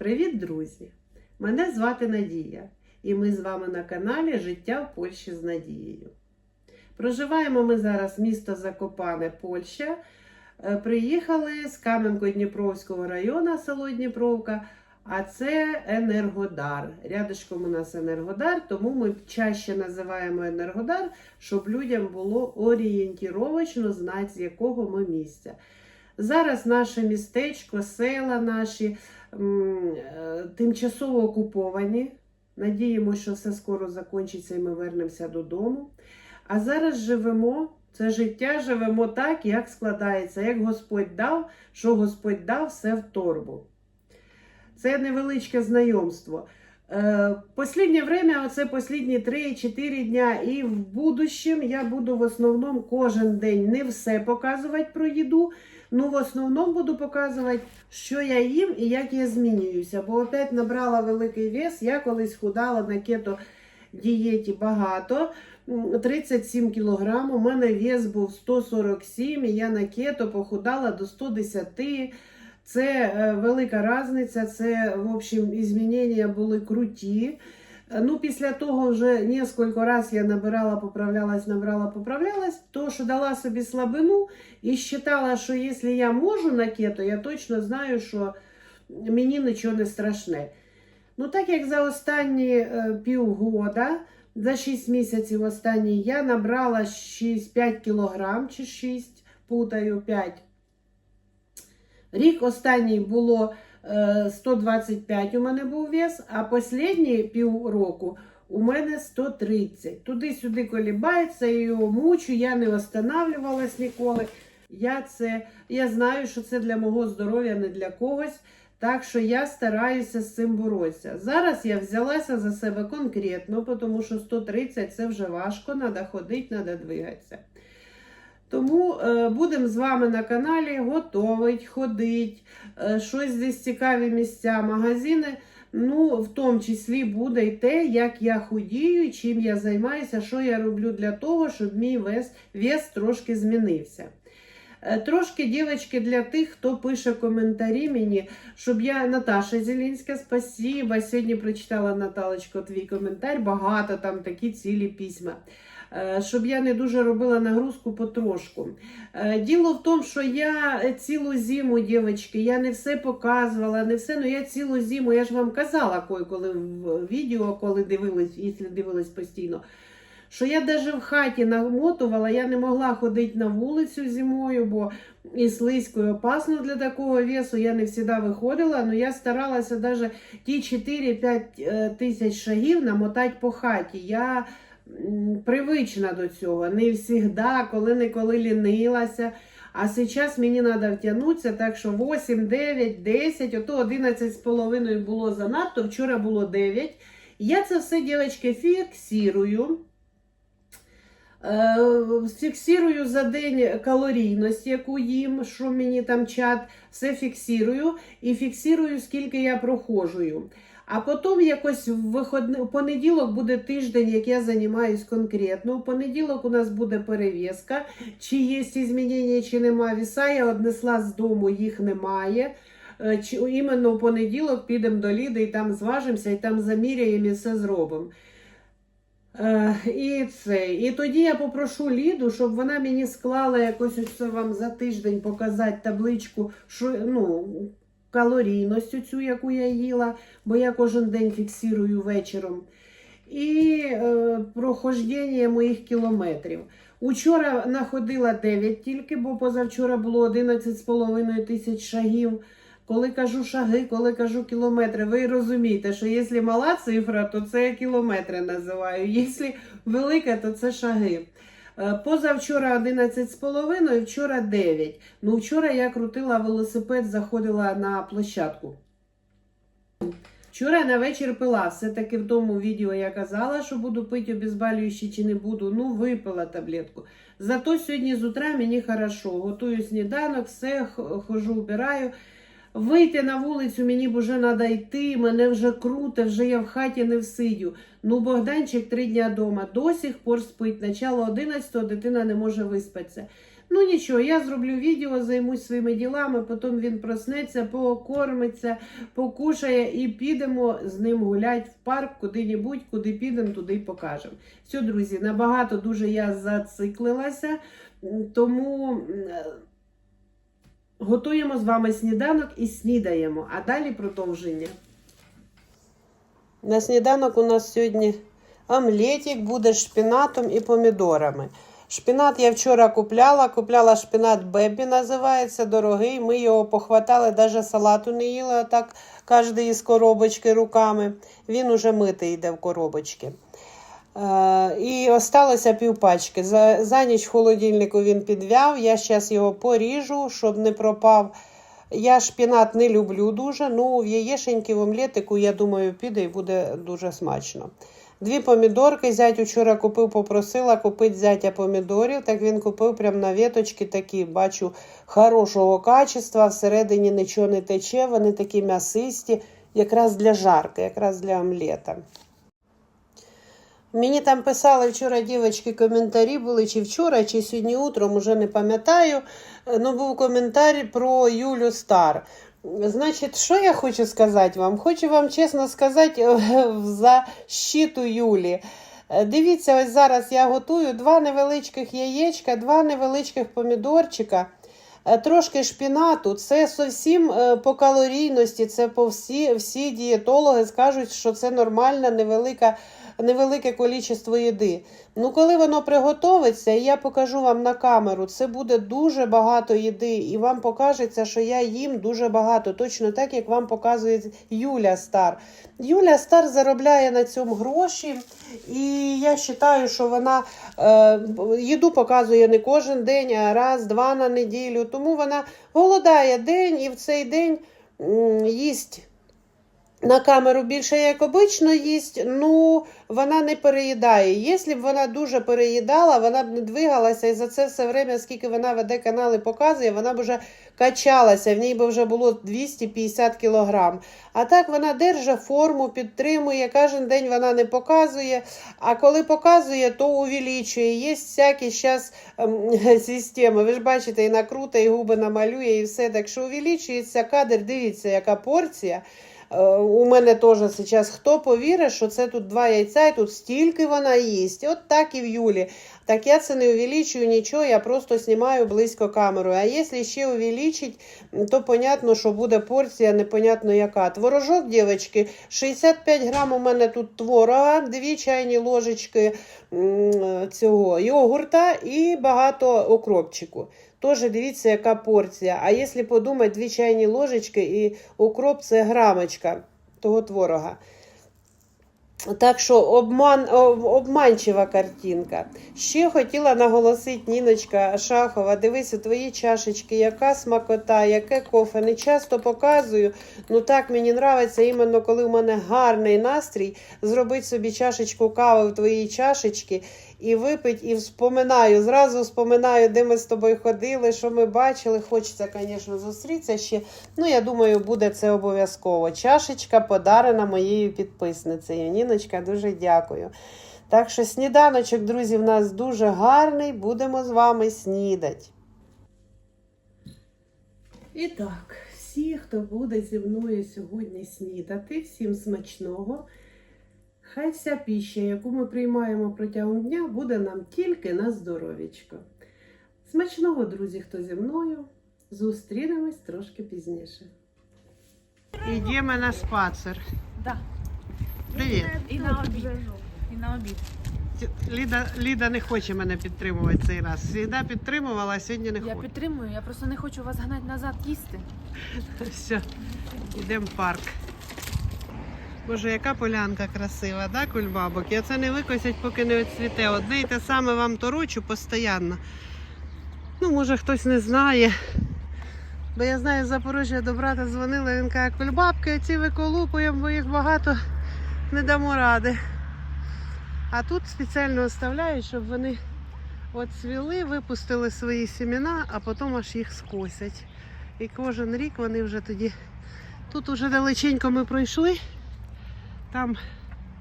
Привіт, друзі! Мене звати Надія, і ми з вами на каналі Життя в Польщі з Надією. Проживаємо ми зараз місто Закопане, Польща. Е, Приїхали з Кам'янко-Дніпровського району, село Дніпровка, а це Енергодар. Рядышком у нас Енергодар, тому ми чаще називаємо Енергодар, щоб людям було орієнтіровочно знати, з якого ми місця. Зараз наше містечко, села наші тимчасово окуповані. Надіємося, що все скоро закінчиться і ми вернемося додому. А зараз живемо, це життя живемо так, як складається, як Господь дав, що Господь дав все в торбу. Це невеличке знайомство. Е, Посліднє время, оце послідні 3-4 дня, і в будущем я буду в основному кожен день не все показувати про їду. Ну, в основному буду показувати, що я їм і як я змінююся. Бо опять набрала великий вес. Я колись худала на кето дієті багато. 37 кг. У мене вес був 147, і я на кето похудала до 110. Це е, велика різниця, це, в общем, змінення були круті. Е, Ну, після того вже несколько раз я набирала, поправлялась, набрала, поправлялась, то що дала собі слабину і вважала, що якщо я можу на кето, я точно знаю, що мені нічого не страшне. Ну, так як за останні е, півгода, за 6 місяців останні, я набрала 6, 5 кілограм чи 6, путаю 5. Рік останній було 125 у мене був вес, а останні півроку у мене 130. Туди-сюди колібається, я його мучу, я не останавливалась ніколи. Я, це, я знаю, що це для мого здоров'я, не для когось. Так що я стараюся з цим боротися. Зараз я взялася за себе конкретно, тому що 130 це вже важко, треба ходити, треба двигатися. Тому е, будемо з вами на каналі готовить, ходить, е, щось десь цікаві місця, магазини. Ну, в тому числі буде й те, як я худію, чим я займаюся, що я роблю для того, щоб мій вес, вес трошки змінився. Е, Трошки, дівчатки, для тих, хто пише коментарі мені, щоб я Наташа Зелінська, спасіба. Сьогодні прочитала Наталочко твій коментар, багато там такі цілі письма. Е, Щоб я не дуже робила нагрузку потрошку. Е, Діло в тому, що я цілу зиму, дівчатки, я не все показувала, не все, але я цілу зиму, я ж вам казала коли в відео, коли дивились, якщо дивились постійно що я навіть в хаті намотувала, я не могла ходити на вулицю зимою, бо і слизько, і опасно для такого весу. Я не завжди виходила, але я старалася навіть ті 4-5 е, тисяч шагів намотати по хаті. Я привична до цього. Не завжди, коли-неколи лінилася. А зараз мені треба втягнутися, так що 8, 9, 10, ото 11 з половиною було занадто, вчора було 9. Я це все, дівчатки, фіксую. Е, Фіксирую за день калорійність, яку їм, що мені там чат, все фіксирую і фіксирую, скільки я проходжую. А потім якось в виходний, у понеділок буде тиждень, як я займаюсь конкретно. У понеділок у нас буде перев'язка, чи є змінення, чи немає віса. Я однесла з дому, їх немає. Е, Чи іменно в понеділок підемо до Ліди і там зважимося, і там заміряємо і все зробимо. Е, і це. І тоді я попрошу Ліду, щоб вона мені склала якось ось вам за тиждень показати табличку, що ну, калорійність цю, яку я їла, бо я кожен день фіксую вечором. І е, прохождення моїх кілометрів. Учора находила 9 тільки, бо позавчора було 11,5 тисяч шагів. Коли кажу шаги, коли кажу кілометри, ви розумієте, що якщо мала цифра, то це я кілометри називаю. Якщо велика, то це шаги. Е, Позавчора 11,5, вчора 9. Ну, вчора я крутила велосипед, заходила на площадку. Вчора на вечір пила. Все-таки в тому відео я казала, що буду пити обезболюючі чи не буду. Ну, випила таблетку. Зато сьогодні з утра мені хорошо. Готую сніданок, все, хожу, убираю. Вийти на вулицю мені б вже треба йти, мене вже круте, вже я в хаті не всидю. Ну, Богданчик три дня вдома, до сих пор спить. Начало 11 дитина не може виспатися. Ну нічого, я зроблю відео, займусь своїми ділами, потім він проснеться, покормиться, покушає і підемо з ним гуляти в парк, куди-небудь, куди підемо, туди й покажемо. Все, друзі, набагато дуже я зациклилася, тому готуємо з вами сніданок і снідаємо, а далі продовження. На сніданок у нас сьогодні омлетик буде з шпинатом і помідорами. Шпинат я вчора купляла, купляла шпинат Бебі, називається, дорогий. Ми його похватали, навіть салату не їли, а так кожен із коробочки руками. Він уже митий йде в коробочки. Е, і осталося півпачки. За, за ніч холодильнику він підвяв. Я зараз його поріжу, щоб не пропав. Я шпінат не люблю дуже, ну в яєшеньки в омлетику, я думаю, піде і буде дуже смачно. Дві помідорки зять вчора купив, попросила купити зятя помідорів. Так він купив прямо на віточки такі, бачу, хорошого качества, всередині нічого не тече, вони такі м'ясисті, якраз для жарки, якраз для омлета. Мені там писали вчора дівчатки коментарі були, чи вчора, чи сьогодні утром, уже не пам'ятаю. Е, Ну, був коментар про Юлю Стар. Значить, що я хочу сказати вам? Хочу вам чесно сказати е, в защиту Юлі. Е, Дивіться, ось зараз я готую два невеличких яєчка, два невеличких помідорчика, трошки шпінату. Це зовсім по калорійності, це по всі, всі дієтологи скажуть, що це нормальна невелика невелике кількість їди. Ну, коли воно приготовиться, я покажу вам на камеру, це буде дуже багато їди, і вам покажеться, що я їм дуже багато, точно так, як вам показує Юля Стар. Юля Стар заробляє на цьому гроші, і я вважаю, що вона е, їду показує не кожен день, а раз-два на неділю. Тому вона голодає день і в цей день їсть. На камеру більше, як обично, їсть, ну вона не переїдає. Якщо б вона дуже переїдала, вона б не двигалася, і за це все время, скільки вона веде канали, показує, вона б вже качалася, в ній би вже було 250 кілограм. А так вона держить форму, підтримує, кожен день вона не показує, а коли показує, то увеличує. Є всякі зараз системи. Ви ж бачите, і накрута, і губи намалює, і все. Так що увеличується кадр, дивіться, яка порція. Е, У мене теж зараз хто повірить, що це тут два яйця, і тут стільки вона їсть. От так і в Юлі. Так я це не увеличую нічого, я просто знімаю близько камерою. А якщо ще увеличить, то понятно, що буде порція, непонятно яка. Творожок, дівчатки, 65 грам у мене тут творога, 2 чайні ложечки цього йогурта і багато окропчику. Теж дивіться, яка порція. А якщо подумати, дві чайні ложечки і укроп це грамочка того творога. Так що обман, об- обманчива картинка. Ще хотіла наголосити Ніночка Шахова. Дивись, у твої чашечки, яка смакота, яке кофе. Не часто показую. Ну так мені подобається, іменно коли в мене гарний настрій, зробити собі чашечку кави в твоїй чашечки і випити, і вспоминаю. Зразу вспоминаю, де ми з тобою ходили, що ми бачили. Хочеться, звісно, зустрітися ще. Ну, я думаю, буде це обов'язково. Чашечка подарена моєю підписницею. Ніночка, дуже дякую. Так що сніданочок, друзі, в нас дуже гарний. Будемо з вами снідати. І так, всі, хто буде зі мною сьогодні снідати, всім смачного. Хай вся піща, яку ми приймаємо протягом дня, буде нам тільки на здоров'ячко. Смачного, друзі, хто зі мною. Зустрінемось трошки пізніше. Йдемо на спацер. Да. Привіт. І на обід. І на обід. Ліда, Ліда не хоче мене підтримувати цей раз. Завжди підтримувала, а сьогодні не Я підтримую, я просто не хочу вас гнати назад їсти. Все, йдемо в парк. Боже, яка полянка красива, да, кульбабок? Я це не викосять, поки не оцвіте. Одне і те саме вам торочу постійно. Ну, може, хтось не знає. Бо я знаю, з Запоріжжя до брата дзвонила, він каже, кульбабки ці виколупуємо, бо їх багато не дамо ради. А тут спеціально оставляють, щоб вони от цвіли, випустили свої сімена, а потім аж їх скосять. І кожен рік вони вже тоді. Тут уже далеченько ми пройшли. Там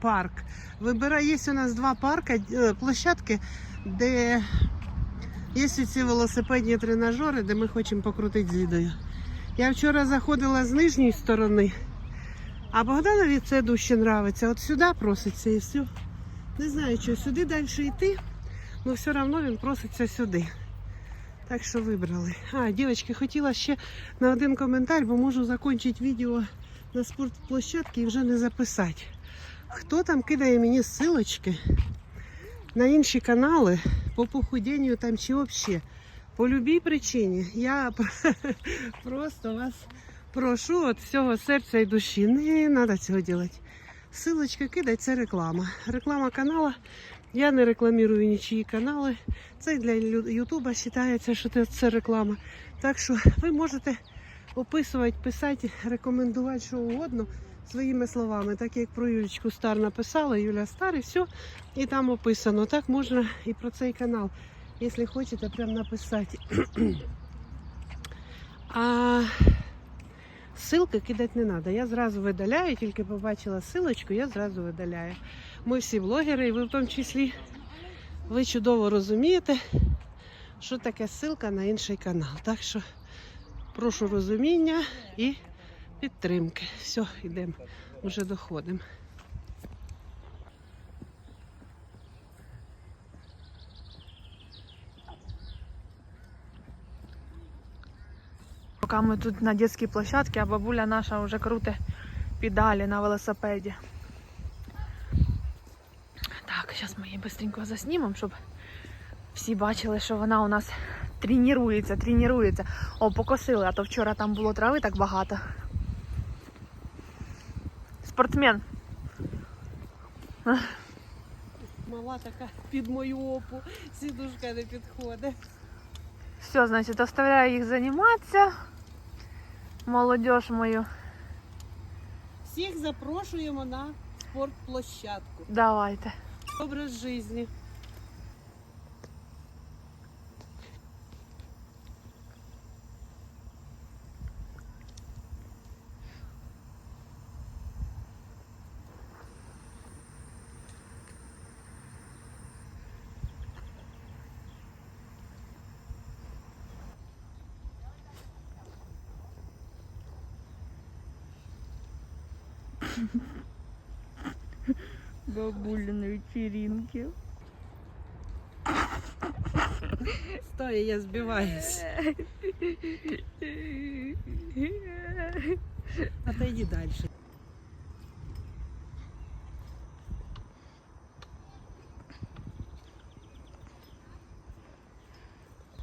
парк. Вибирай, є у нас два парки, е, площадки, де Є ці велосипедні тренажери, де ми хочемо покрутити з Лідою. Я вчора заходила з нижньої сторони, а Богданові це дужче нравиться. От сюди проситься і все. Не знаю, що сюди далі йти, але все одно він проситься сюди. Так що вибрали. А, дівчатки, хотіла ще на один коментар, бо можу закінчити відео на спортплощадці і вже не записати. Хто там кидає мені ссылочки на інші канали по похудінню там чи взагалі? По любій причині. Я просто вас прошу від всього серця і душі. Не треба цього робити. Силочка кидать це реклама. Реклама канала. Я не рекламірую нічиї канали. Це для Ютуба вважається, що це реклама. Так що ви можете описувати, писати, рекомендувати що угодно своїми словами. Так як про Юлічку Стар написала, Юля Стар, і все, і там описано. Так можна і про цей канал, якщо хочете, прям написати. А ссылки кидати не треба. Я зразу видаляю, тільки побачила ссылочку, я зразу видаляю. Ми всі блогери, і ви в тому числі, ви чудово розумієте, що таке ссылка на інший канал. Так що прошу розуміння і підтримки. Все, йдемо, вже доходимо. Поки ми тут на дитячій площадці, а бабуля наша вже круте педалі на велосипеді. Так, зараз ми її швидко заснімемо, щоб всі бачили, що вона у нас тренується, тренується. О, покосили, а то вчора там було трави так багато. Спортсмен. Мала така під мою опу, сідушка не підходить. Все, значить, оставляю їх займатися. Молодіж мою. Всіх запрошуємо на спортплощадку. Давайте. Образ життя. Бабуля на вечеринке. Стой, я збиваюсь. Отойди дальше.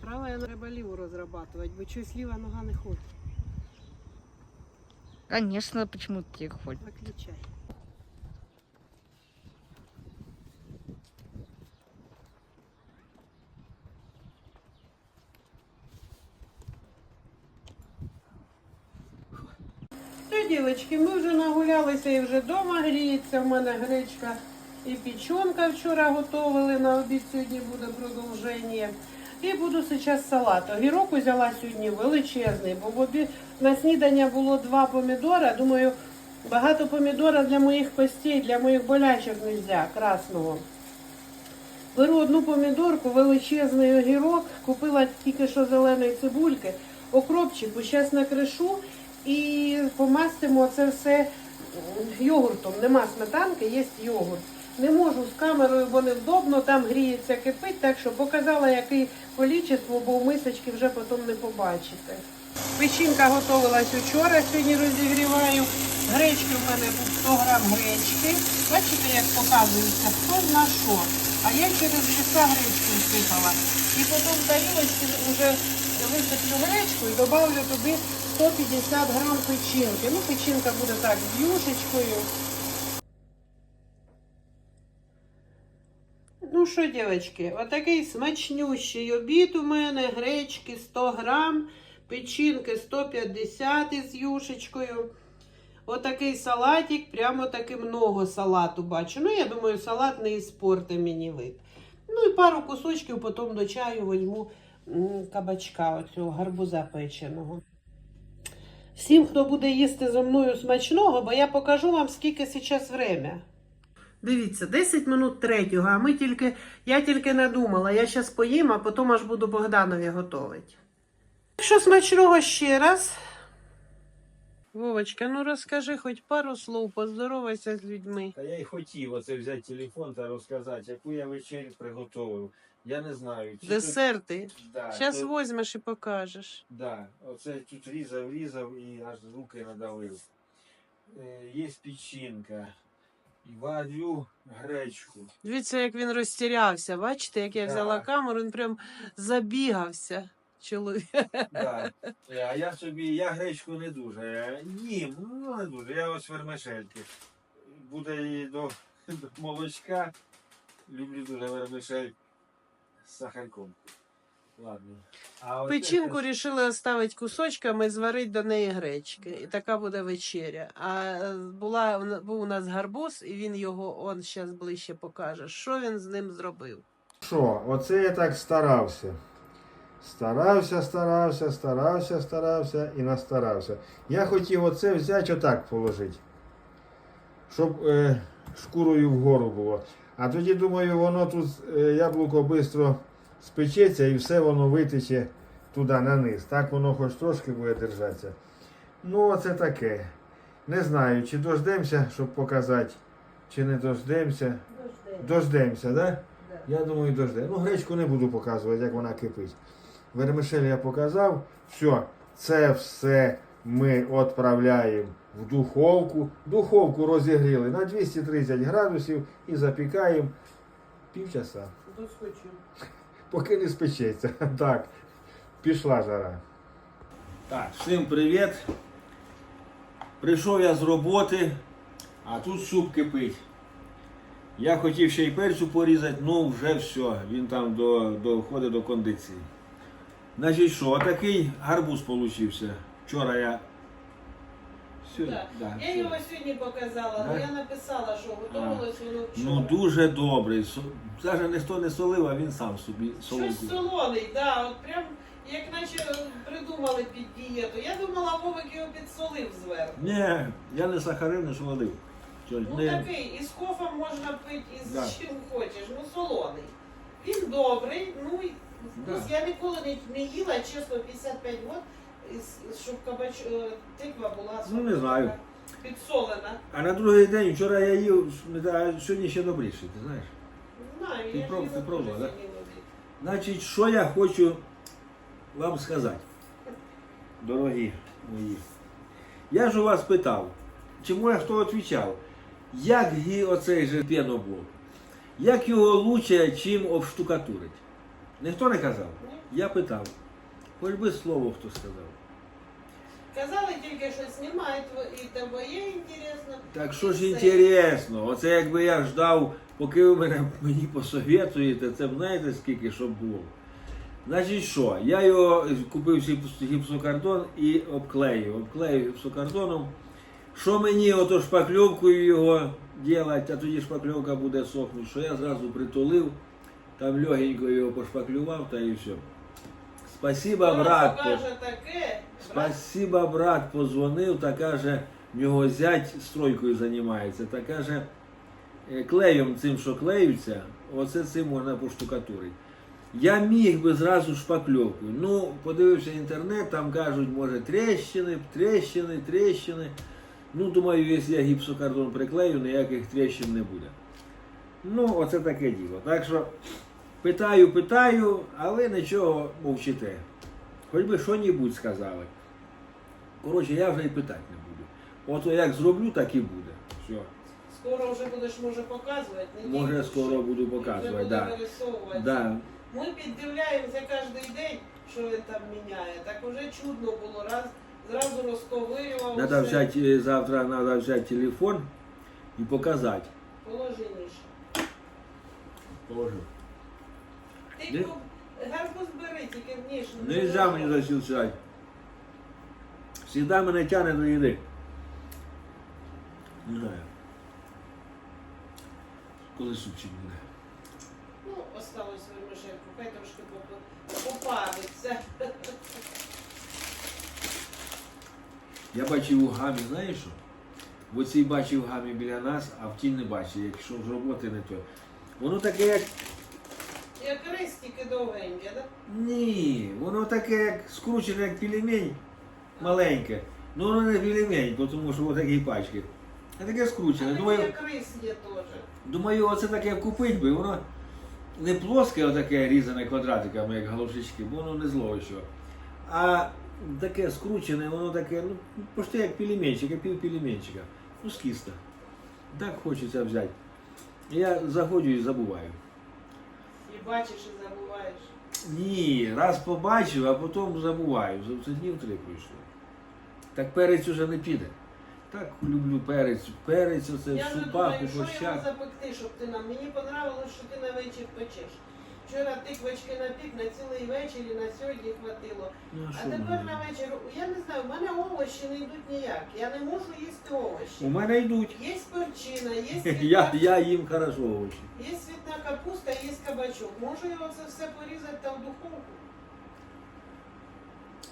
Правая треба ліву розрабатувати, бо щось ліва нога не ходить. Конечно, почему ты ходишь? Виключай. Що, дівчатки, ми вже нагулялися і вже вдома гріється. У мене гречка і печенка вчора готували. На обід сьогодні буде продовження. І буду зараз салат. Огірок взяла сьогодні величезний, бо в обід на снідання було два помідора. Думаю, багато помідора для моїх костей, для моїх болячок не можна, красного. Беру одну помідорку, величезний огірок, купила тільки що зеленої цибульки, окропчику, зараз накришу і помастимо це все йогуртом. Нема сметанки, є йогурт. Не можу з камерою, бо невдобно, там гріється, кипить, так що показала, яке количество, бо в мисочки вже потім не побачите. Печінка готувалась вчора, сьогодні розігріваю. Гречки в мене був 100 грам гречки. Бачите, як показується, хто зна що. А я через часа гречку всипала. І потім в тарілочці вже висиплю гречку і додавлю туди 150 грам печінки. Ну, печінка буде так з юшечкою. Що, дівчатки, отакий смачнющий обід у мене, гречки 100 грам, печінки 150 із юшечкою. Отакий салатик, прямо таки много салату бачу. Ну, я думаю, салат не іспорти мені вид. Ну і пару кусочків потім до чаю візьму кабачка, оцього гарбуза печеного. Всім, хто буде їсти зі мною смачного, бо я покажу вам, скільки зараз время. Дивіться, 10 минут третього, а ми тільки, я тільки надумала, я зараз поїм, а потім аж буду Богданові готувати. Що смачного ще раз? Вовочка, ну розкажи хоч пару слов, поздоровайся з людьми. Та я й хотів оце взяти телефон та розказати, яку я вечерю приготував. Я не знаю. Чи Десерти. Тут... Да, Зараз візьмеш і покажеш. Да, оце тут різав, різав і аж руки надавив. Е, є печінка. Варю гречку. Дивіться, як він розтірявся. Бачите, як я взяла Так. камеру, він прям забігався. Чоловік. Да. Е, А я собі, я гречку не дуже. е, Їм, ну не дуже. Я ось вермишельки. Буде і до, до молочка. Люблю дуже вермишель з сахарком. Ладно. А Печінку щас- рішили оставити кусочками, і зварити до неї гречки. І така буде вечеря. А е, була, був у нас гарбуз, і він його он зараз ближче покаже. Що він з ним зробив? Що, оце я так старався. Старався, старався, старався, старався і настарався. Я хотів оце взяти отак положити. Щоб е, шкурою вгору було. А тоді думаю, воно тут е, яблуко швидко спечеться і все воно витече туди на низ. Так воно хоч трошки буде держатися. Ну, оце таке. Не знаю, чи дождемося, щоб показати, чи не дождемося. Дождемося, да? Я думаю, дожде. Ну, гречку не буду показувати, як вона кипить. Вермишель я показав. Все, це все ми відправляємо в духовку. Духовку розігріли на 230 градусів і запікаємо півчаса. Доскочу. Поки не спечеться. Так, пішла жара. Так, всім привіт. Прийшов я з роботи, а тут суп кипить. Я хотів ще й перцю порізати, ну вже все, він там до, доходить до кондиції. Значить що, отакий гарбуз получився. Вчора я. Сьогодні, Так. да, Я його сьогодні показала, Да? але я написала, що готувалось воно вчора. Ну дуже добрий. Навіть ніхто не солив, а він сам собі Щось солонку. солоний, да, от прям як наче придумали під дієту. Я думала, Вовик його підсолив зверху. Ні, я не сахарив, не солодив. Ну не- такий, і з кофом можна пити, і з Да. чим хочеш, ну солоний. Він добрий, ну Да. я ніколи не, не їла, чесно, 55 років, із- щоб кабач... е, тиква була Ну, не знаю. підсолена. А на другий день вчора я їв, а сьогодні ще добріше, ти знаєш. Не знаю, Ти я проб- ти пробувала, да? Значить, що я хочу вам сказати, дорогі мої. Я ж у вас питав, чому я хто відповідав, як гі оцей же пеноблок, як його лучше, чим обштукатурить? Ніхто не казав? Я питав. Хоч би слово хто сказав. Казали тільки, що знімають і твоє інтересно. Так що ж інтересно, оце якби я ждав, поки ви мене мені посоветуєте, це б знаєте скільки щоб було. Значить що, я його купив гіпс- гіпсокартон і обклеїв. Обклеїв гіпсокартоном. Що мені ото шпакльовкою його делать, а тоді шпакльовка буде сохнути, що я зразу притулив, там легенько його пошпаклював та і все. Спасибо, брат. таке, брат, Спасибо, брат, позвонив та каже, в нього зять стройкою займається, та каже, е, клеєм цим, що клеються, оце цим можна поштукатурити. Я міг би зразу шпакльовкою. Ну, подивився інтернет, там кажуть, може, тріщини, тріщини, тріщини. Ну, думаю, якщо я гіпсокартон приклею, ніяких тріщин не буде. Ну, оце таке діло. Так що питаю, питаю, але нічого мовчите. Хоч би що-небудь сказали. Коротше, я вже і питати не буду. От як зроблю, так і буде. Все. скоро вже будеш, може, показувати. не Може, тільки, скоро що буду вже показувати, буде да. Да. Ми піддивляємося кожен день, що він там міняє. Так уже чудно було, раз, зразу розковирював. Надо все. взяти завтра надо взяти телефон і показати. Положи ніж. Положив. Ти Де? ку- гарбуз бери, тільки в ніж. Нельзя мені засілчати. Всегда мене тягне до їди. Не знаю. Коли супчик буде. Ну, осталось вермишельку, хай трошки поп- попариться. Я бачив у гамі, знаєш що? Бо цей бачив в гамі біля нас, а в тій не бачив. Якщо з роботи не то. Воно таке, як. Як рис, тільки довгеньке, так? Ні, воно таке, як скручене, як пельмень, маленьке. Ну воно не пельмень, бо тому що воно такі пачки. А таке скручене. Да? Думаю, Як рис є теж. думаю, оце таке купить би, воно не плоске, отаке різане квадратиками, як галушечки, бо воно не зло що. А таке скручене, воно таке, ну, почти як пельменчик, як пів пельменчика. Ну, скіста. Так хочеться взяти. Я заходжу і забуваю. Бачиш, і забуваєш. Ні, раз побачив, а потім забуваю. За це днів три пройшло. Так перець уже не піде. Так люблю перець. Перець оце в Я супах, думаю, що його борщах. запекти, щоб ти нам. Мені понравилось, що ти на вечір печеш. Вчора тиквочки напік на цілий вечір і на сьогодні хватило. Ну, а що тепер на вечір, я не знаю, в мене овочі не йдуть ніяк. Я не можу їсти У мене йдуть. Є перчина, є Я, світна, я їм хорошо овочі. є світна капуста, є кабачок. Можу його це все порізати та в духовку.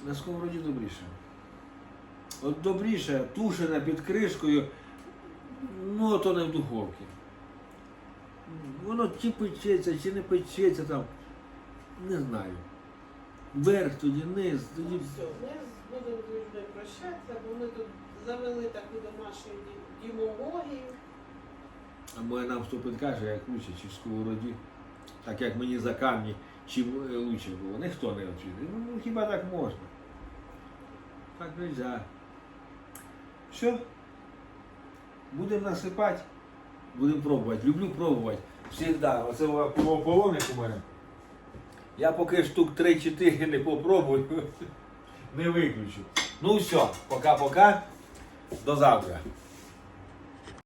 На сковороді добріше. От добріше, тушене під кришкою, ну то не в духовці. Воно чи печеться, чи не печеться там. Не знаю. Верх тоді, низ, Ну тоді. все, ми будемо з людьми прощатися, бо ми тут завели таку домашню дімологію. Або нам хто підкаже, як лучше, чи в сковороді, так як мені за камні, чим е, лучше було. Ніхто не відповідає. Ну хіба так можна? Так нельзя. Все. Будемо насипати, будемо пробувати. Люблю пробувати. Всегда. Оце половник у мене. Я поки штук 3-4 не попробую, не виключу. Ну все, пока-пока. До завтра.